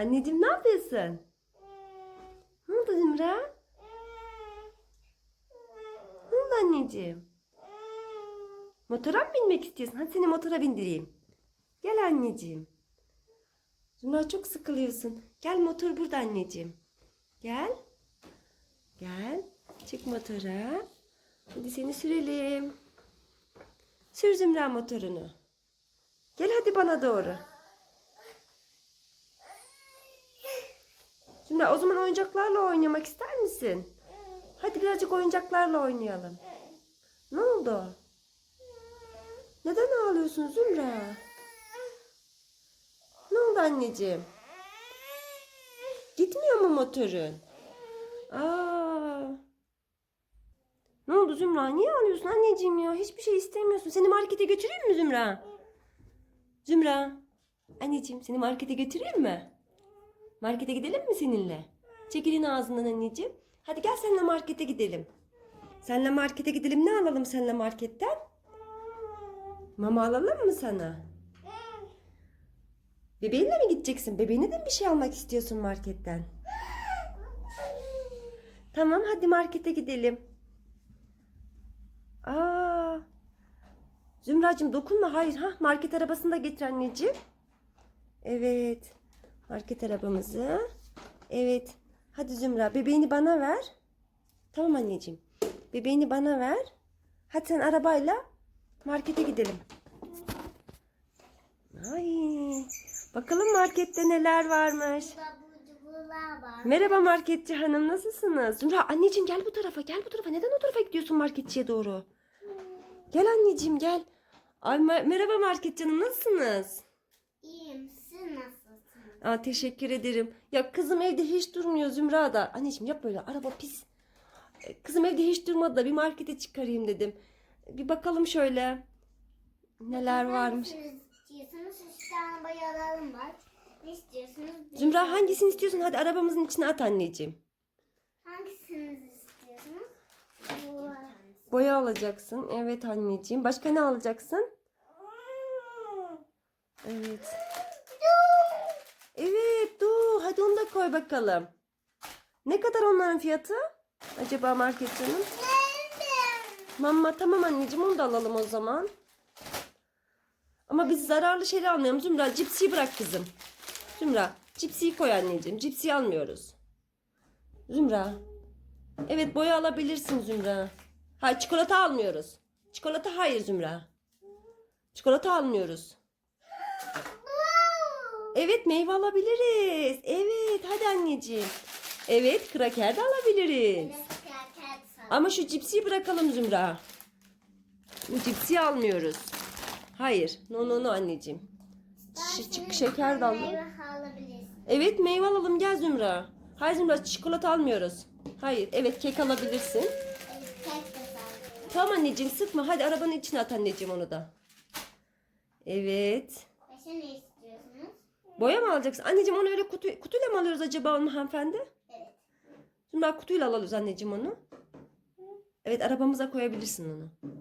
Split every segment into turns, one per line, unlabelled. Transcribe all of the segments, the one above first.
Anneciğim ne yapıyorsun? Ne oldu Zümra? Ne oldu anneciğim? Motora mı binmek istiyorsun? Hadi seni motora bindireyim. Gel anneciğim. Zümra çok sıkılıyorsun. Gel motor burada anneciğim. Gel. Gel. Çık motora. Hadi seni sürelim. Sür Zümra motorunu. Gel hadi bana doğru. Zümra o zaman oyuncaklarla oynamak ister misin? Hadi birazcık oyuncaklarla oynayalım. Ne oldu? Neden ağlıyorsun Zümra? Ne oldu anneciğim? Gitmiyor mu motorun? Aa. Ne oldu Zümra? Niye ağlıyorsun anneciğim ya? Hiçbir şey istemiyorsun. Seni markete götüreyim mi Zümra? Zümra. Anneciğim seni markete götüreyim mi? Markete gidelim mi seninle? Çekilin ağzından anneciğim. Hadi gel seninle markete gidelim. Senle markete gidelim. Ne alalım seninle marketten? Mama alalım mı sana? Bebeğinle mi gideceksin? Bebeğine de mi bir şey almak istiyorsun marketten? Tamam hadi markete gidelim. Aa. Zümracığım dokunma. Hayır. Ha market arabasını da getir anneciğim. Evet. Market arabamızı. Evet. Hadi Zümra bebeğini bana ver. Tamam anneciğim. Bebeğini bana ver. Hadi sen arabayla markete gidelim. Ay. Bakalım markette neler varmış. Merhaba marketçi hanım nasılsınız? Zümra anneciğim gel bu tarafa gel bu tarafa. Neden o tarafa gidiyorsun marketçiye doğru? Gel anneciğim gel. Ay mer- merhaba marketçi hanım nasılsınız?
İyiyim.
Aa, teşekkür ederim. Ya kızım evde hiç durmuyor Zümra da. Anneciğim yap böyle araba pis. E, Kızım evde hiç durmadı da bir markete çıkarayım dedim. Bir bakalım şöyle. Neler varmış.
Hangisini istiyorsunuz? Üç tane boyalarım var. Ne istiyorsunuz?
Zümra hangisini istiyorsun? Hadi arabamızın içine at anneciğim.
Hangisini istiyorsunuz? Bu.
Boya alacaksın. Evet anneciğim. Başka ne alacaksın? Evet. Evet. Hadi onu da koy bakalım. Ne kadar onların fiyatı? Acaba marketçinin? Mama tamam anneciğim onu da alalım o zaman. Ama biz zararlı şeyler almayalım. Zümra cipsiyi bırak kızım. Zümra cipsiyi koy anneciğim. Cipsiyi almıyoruz. Zümra. Evet boya alabilirsin Zümra. Hayır çikolata almıyoruz. Çikolata hayır Zümra. Çikolata almıyoruz. Evet meyve alabiliriz. Evet hadi anneciğim. Evet kraker de alabiliriz. Ama şu cipsiyi bırakalım Zümra. Bu cipsiyi almıyoruz. Hayır. No no no anneciğim. Çık şeker de alalım. Evet meyve alalım gel Zümra. Hayır Zümra çikolata almıyoruz. Hayır evet kek alabilirsin.
Evet, Kek de sağlıklı.
Tamam anneciğim sıkma hadi arabanın içine at anneciğim onu da. Evet.
İstiyorsunuz?
Boya mı alacaksın? Anneciğim onu öyle kutu, kutuyla mı alıyoruz acaba onu hanımefendi?
Evet.
Zümra kutuyla alıyoruz anneciğim onu. Evet arabamıza koyabilirsin onu.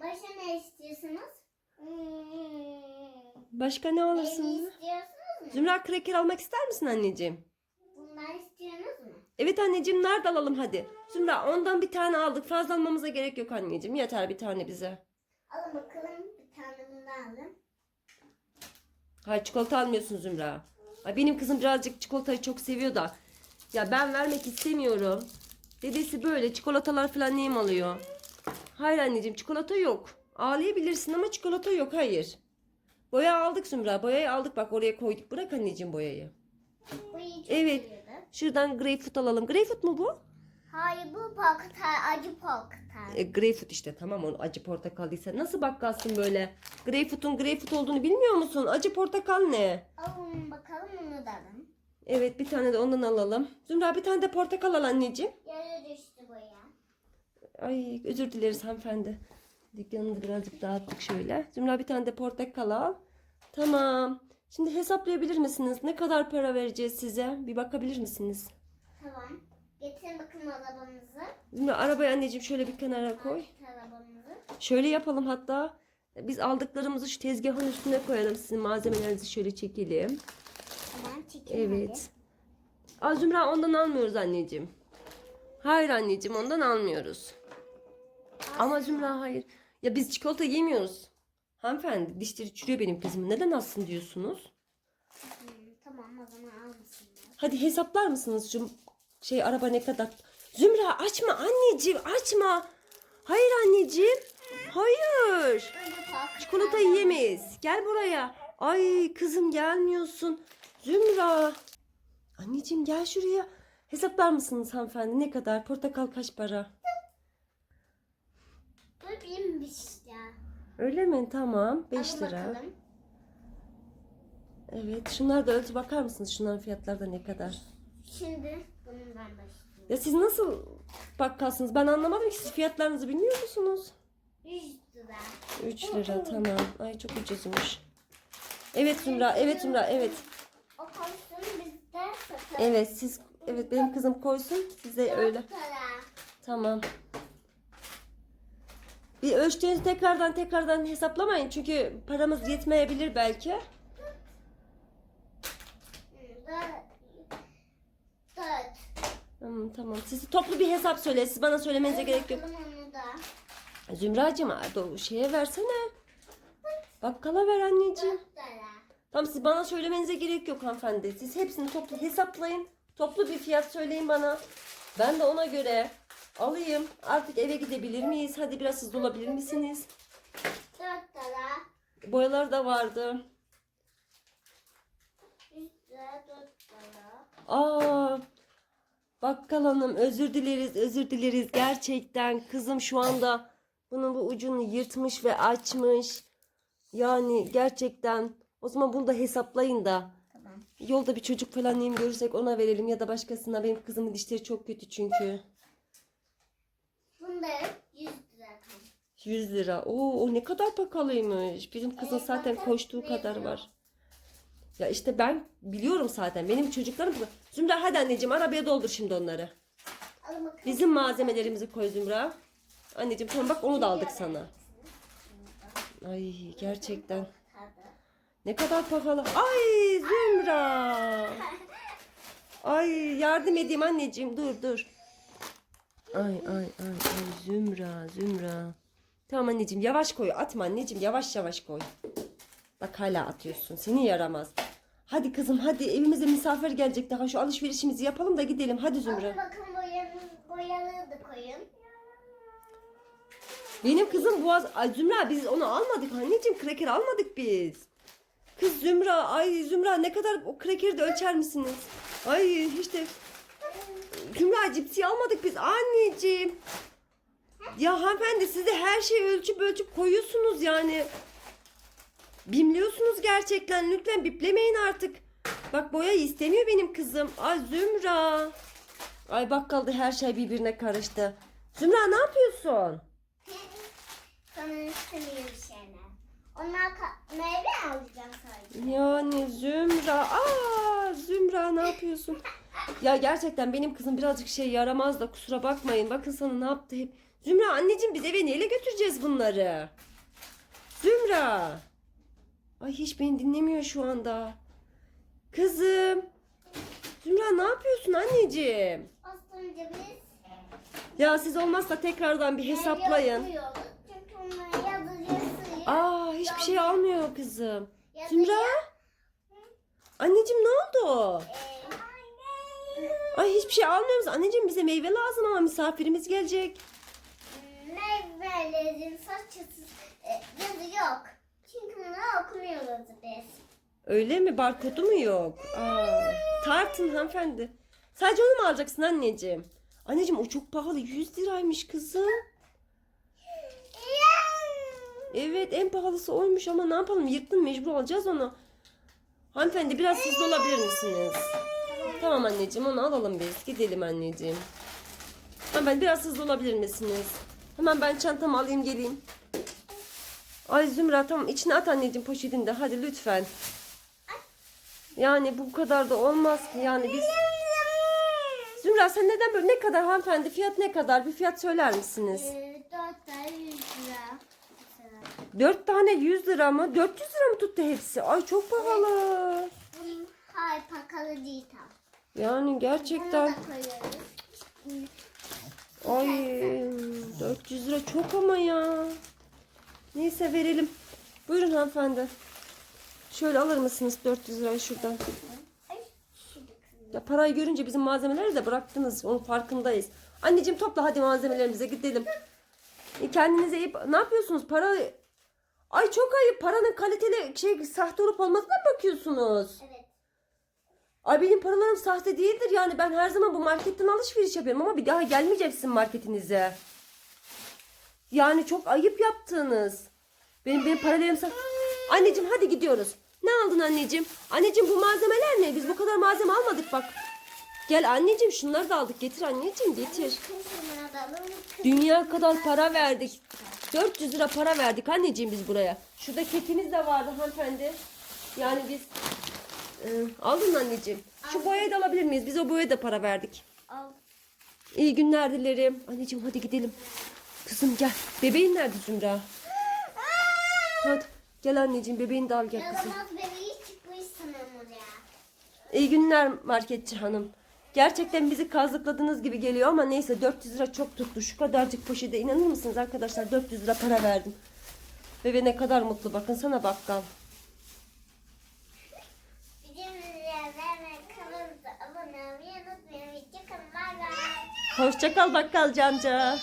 Başka ne istiyorsunuz? Hmm.
Başka ne alırsın?
Meyve
Zümra?
istiyorsunuz mu?
Zümra kreker almak ister misin anneciğim?
Bundan istiyorsunuz mu?
Evet anneciğim nerede alalım hadi. Zümra ondan bir tane aldık. Fazla almamıza gerek yok anneciğim. Yeter bir tane bize.
Alın bakalım bir tane bundan alın.
Hayır çikolata almıyorsun Zümra. Ay, benim kızım birazcık çikolatayı çok seviyor da. Ya ben vermek istemiyorum. Dedesi böyle çikolatalar falan neyim alıyor? Hayır anneciğim çikolata yok. Ağlayabilirsin ama çikolata yok hayır. Boya aldık Zümra. Boyayı aldık bak oraya koyduk. Bırak anneciğim boyayı. Evet. Şuradan greyfurt alalım. Greyfurt mu bu?
Bu portakal, acı portakal.
E, greyfurt işte tamam onu acı portakal değilse. Nasıl bakkalsın böyle? Greyfurt'un greyfurt olduğunu bilmiyor musun? Acı portakal ne?
Alın bakalım onu da alın.
Evet bir tane de ondan alalım. Zümra bir tane de portakal al anneciğim.
Yere düştü boya.
Ay özür dileriz hanımefendi. Dükkanını birazcık dağıttık şöyle. Zümra bir tane de portakal al. Tamam. Şimdi hesaplayabilir misiniz? Ne kadar para vereceğiz size? Bir bakabilir misiniz?
Tamam. Getirin bakın arabamızı.
Zümra arabayı anneciğim şöyle bir kenara koy.
Arabamızı.
Şöyle yapalım hatta. Biz aldıklarımızı şu tezgahın üstüne koyalım. Sizin malzemelerinizi şöyle çekelim.
Tamam çekelim
Evet. Aa, Zümra ondan almıyoruz anneciğim. Hayır anneciğim ondan almıyoruz. Ama Zümra hayır. Ya biz çikolata yemiyoruz. Hanımefendi dişleri çürüyor benim kızım. Neden alsın diyorsunuz?
hadi. Hmm, tamam o zaman almasınlar.
Hadi hesaplar mısınız şu şey araba ne kadar? Zümra açma anneciğim açma. Hayır anneciğim. Hayır. Çikolata yiyemeyiz. Gel buraya. Ay kızım gelmiyorsun. Zümra. Anneciğim gel şuraya. Hesaplar mısınız hanımefendi? Ne kadar? Portakal kaç para?
Bu binmiş ya.
Öyle mi? Tamam. 5
Alın
lira.
bakalım.
Evet. Şunlar da ölçü bakar mısınız? Şunların fiyatları da ne kadar?
Şimdi bundan başlayalım.
Ya siz nasıl bakkalsınız? Ben anlamadım ki siz fiyatlarınızı bilmiyor musunuz?
100 lira.
3 lira tamam. Ay çok ucuzmuş. Evet Zümra, evet Zümra, evet.
O koysun biz de satalım.
Evet siz, evet benim kızım koysun. Siz de öyle.
Lira.
Tamam. Bir ölçtüğünüzü tekrardan tekrardan hesaplamayın. Çünkü paramız yetmeyebilir belki.
Hı, Dört. Dört.
Tamam tamam. Siz toplu bir hesap söyle. Siz bana söylemenize gerek yok. Zümracığım o şeye versene. Bakkala ver anneciğim. Tamam siz bana söylemenize gerek yok hanımefendi. Siz hepsini toplu hesaplayın. Toplu bir fiyat söyleyin bana. Ben de ona göre alayım. Artık eve gidebilir miyiz? Hadi biraz hızlı olabilir misiniz?
Dört lira.
Boyalar da vardı.
Lira. Dört lira.
Aa, bakkal hanım özür dileriz özür dileriz. Gerçekten kızım şu anda bunun bu ucunu yırtmış ve açmış. Yani gerçekten o zaman bunu da hesaplayın da.
Tamam.
Yolda bir çocuk falan neyim görürsek ona verelim ya da başkasına. Benim kızımın dişleri çok kötü çünkü.
Bunda yüz lira. tam.
100 lira. Oo, o ne kadar pahalıymış. Bizim kızın zaten koştuğu kadar var. Ya işte ben biliyorum zaten. Benim çocuklarım... Zümra hadi anneciğim arabaya doldur şimdi onları. Bizim malzemelerimizi koy Zümra. Anneciğim tamam bak onu da aldık sana. Ay gerçekten. Ne kadar pahalı. Ay Zümra. Ay yardım edeyim anneciğim dur dur. Ay ay ay ay Zümra Zümra. Tamam anneciğim yavaş koy atma anneciğim yavaş yavaş koy. Bak hala atıyorsun seni yaramaz. Hadi kızım hadi evimize misafir gelecek daha şu alışverişimizi yapalım da gidelim hadi
Alın
Zümra.
bakalım boyalı, boyalığı da koyun.
Benim kızım boğaz... Ay Zümra biz onu almadık anneciğim kraker almadık biz. Kız Zümra ay Zümra ne kadar o krakeri de ölçer misiniz? Ay işte Zümra cipsi almadık biz anneciğim. Ya hanımefendi siz de her şeyi ölçüp ölçüp koyuyorsunuz yani. Bimliyorsunuz gerçekten lütfen biplemeyin artık. Bak boya istemiyor benim kızım. Ay Zümra. Ay bakkalda her şey birbirine karıştı. Zümra ne yapıyorsun?
Sana istemiyor bir şeyler. Onlar meyve alacağım sadece.
Yani Zümra. Aa Zümra ne yapıyorsun? Ya gerçekten benim kızım birazcık şey yaramaz da kusura bakmayın. Bakın sana ne yaptı hep. Zümra anneciğim biz eve neyle götüreceğiz bunları? Zümra. Ay hiç beni dinlemiyor şu anda. Kızım. Zümra ne yapıyorsun anneciğim?
Önce biz
Ya siz olmazsa tekrardan bir hesaplayın.
Çünkü onlar.
Aa hiçbir şey almıyor kızım. Zümra. Anneciğim ne oldu? Ay hiçbir şey almıyoruz. Anneciğim bize meyve lazım ama misafirimiz gelecek.
meyvelerin saçısı e, yazı yok. Çünkü bunları okumuyoruz biz.
Öyle mi? Barkodu mu yok? Aa, tartın hanımefendi. Sadece onu mu alacaksın anneciğim? Anneciğim o çok pahalı. 100 liraymış kızım. Evet en pahalısı oymuş ama ne yapalım yırttın mecbur alacağız onu. Hanımefendi biraz hızlı olabilir misiniz? Tamam anneciğim onu alalım biz. Gidelim anneciğim. Hemen biraz hızlı olabilir misiniz? Hemen ben çantamı alayım geleyim. Ay Zümra tamam içine at anneciğim poşetinde hadi lütfen. Yani bu kadar da olmaz ki yani biz... Zümra sen neden böyle ne kadar hanımefendi fiyat ne kadar bir fiyat söyler misiniz?
Ee, Dört tane yüz lira. Mesela.
4 tane 100 lira mı? 400 lira mı tuttu hepsi? Ay çok pahalı.
Hayır pakalı değil tam.
Yani gerçekten. Ay 400 lira çok ama ya. Neyse verelim. Buyurun hanımefendi. Şöyle alır mısınız 400 lirayı şuradan? Ya parayı görünce bizim malzemeleri de bıraktınız. Onun farkındayız. Anneciğim topla hadi malzemelerimize gidelim. E, kendinize iyi... Ne yapıyorsunuz? Para... Ay çok ayıp. Paranın kaliteli şey sahte olup olmadığına mı bakıyorsunuz?
Evet.
Ay benim paralarım sahte değildir yani. Ben her zaman bu marketten alışveriş yapıyorum ama bir daha gelmeyeceksin marketinize. Yani çok ayıp yaptınız. Benim benim paralarım sahte. Anneciğim hadi gidiyoruz. Ne aldın anneciğim? Anneciğim bu malzemeler ne? Biz bu kadar malzeme almadık bak. Gel anneciğim şunları da aldık. Getir anneciğim getir. Dünya kadar para verdik. 400 lira para verdik anneciğim biz buraya. Şurada kekimiz de vardı hanımefendi. Yani biz e, aldın anneciğim. Şu boyayı da alabilir miyiz? Biz o boyaya da para verdik.
Al.
İyi günler dilerim. Anneciğim hadi gidelim. Kızım gel. Bebeğin nerede Zümra? Hadi gel anneciğim bebeğini de al gel kızım.
Yaramaz bebeği çıkmış sanırım ya.
İyi günler marketçi hanım. Gerçekten bizi kazıkladığınız gibi geliyor ama neyse 400 lira çok tuttu. Şu kadarcık poşete inanır mısınız arkadaşlar 400 lira para verdim. Bebe ne kadar mutlu bakın sana bakkal. Hoşçakal bakkal Canca.